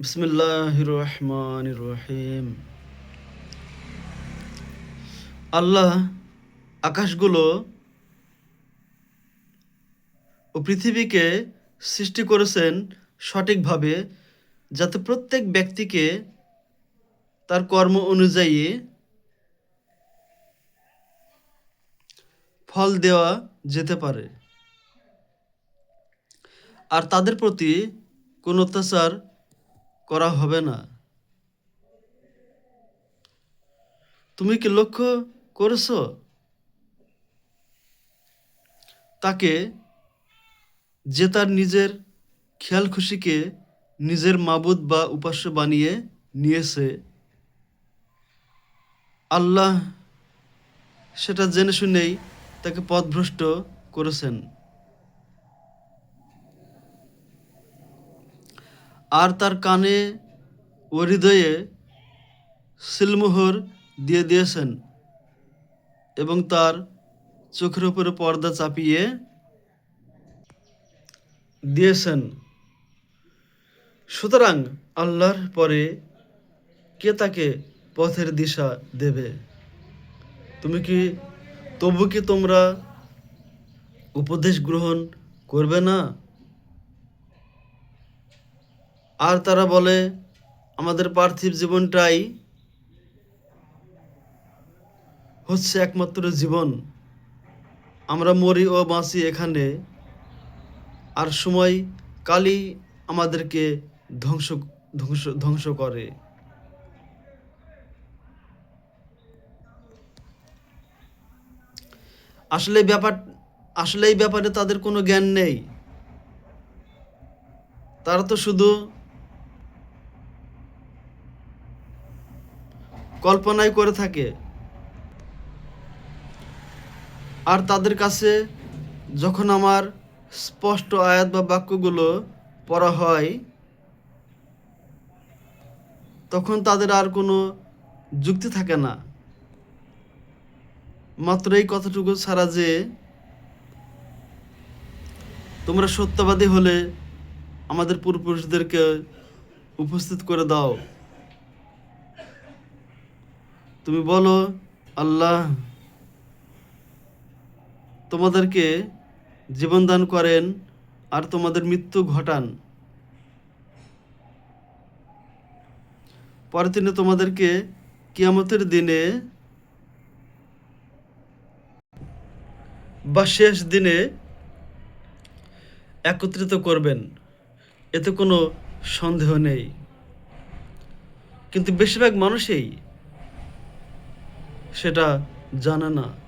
বিসমিল্লাহ রহমান রহিম আল্লাহ আকাশগুলো ও পৃথিবীকে সৃষ্টি করেছেন সঠিকভাবে যাতে প্রত্যেক ব্যক্তিকে তার কর্ম অনুযায়ী ফল দেওয়া যেতে পারে। আর তাদের প্রতি কোনো অত্যাচার করা হবে না। তুমি কি লক্ষ্য করেছ? তাকে যে তার নিজের খেয়াল খুশিকে নিজের মাবুদ বা উপাস্য বানিয়ে নিয়েছে, আল্লাহ সেটা জেনে শুনেই তাকে পথভ্রষ্ট করেছেন। আর তার কানে ও হৃদয়ে সিলমোহর দিয়ে দিয়েছেন এবং তার চোখের উপরে পর্দা চাপিয়ে দিয়েছেন। সুতরাং আল্লাহর পরে কে তাকে পথের দিশা দেবে? তুমি কি তবু কি তোমরা উপদেশ গ্রহণ করবে না? আর তারা বলে, আমাদের পার্থিব জীবনটাই হচ্ছে একমাত্র জীবন। আমরা মরি ও বাঁচি এখানে, আর সময় কালই আমাদেরকে ধ্বংস ধ্বংস ধ্বংস করে। আসলে ব্যাপার, আসলে এই ব্যাপারে তাদের কোনো জ্ঞান নেই। তারা তো শুধু কল্পনাই করে থাকে। আর তাদের কাছে যখন আমার স্পষ্ট আয়াত বা বাক্যগুলো পড়া হয়, তখন তাদের আর কোনো যুক্তি থাকে না। মাত্র এই কথাটুকু ছাড়া যে তোমরা সত্যবাদী হলে আমাদের পূর্বপুরুষদেরকে উপস্থিত করে দাও। তুমি বলো, আল্লাহ তোমাদেরকে জীবন দান করেন আর তোমাদের মৃত্যু ঘটান। পরে তিনি তোমাদেরকে কিয়ামতের দিনে বা শেষ দিনে একত্রিত করবেন, এতে কোনো সন্দেহ নেই। কিন্তু বেশিরভাগ মানুষই সেটা জানে না।